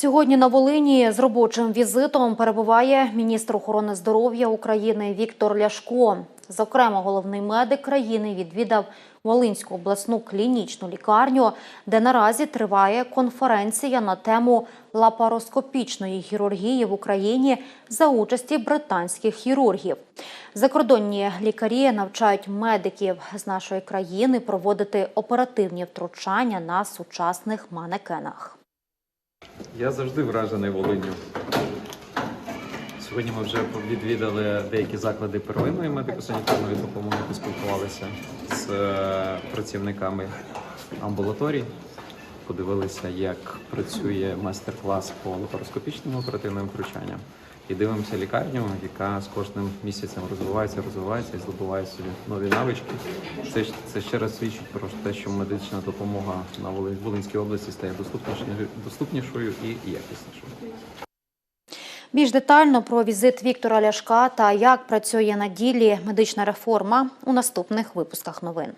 Сьогодні на Волині з робочим візитом перебуває міністр охорони здоров'я України Віктор Ляшко. Зокрема, головний медик країни відвідав Волинську обласну клінічну лікарню, де наразі триває конференція на тему лапароскопічної хірургії в Україні за участі британських хірургів. Закордонні лікарі навчають медиків з нашої країни проводити оперативні втручання на сучасних манекенах. Я завжди вражений Волинню. Сьогодні ми вже відвідали деякі заклади первинної медико-санітарної допомоги, поспілкувалися з е, працівниками амбулаторій, подивилися, як працює майстер-клас по лапароскопічним оперативним втручанням. І дивимося лікарню, яка з кожним місяцем розвивається, розвивається і здобуває собі нові навички. Це, це ще раз свідчить про те, що медична допомога на Воли- Волинській області стає доступнішою, доступнішою і якіснішою. Більш детально про візит Віктора Ляшка та як працює на ділі медична реформа у наступних випусках новин.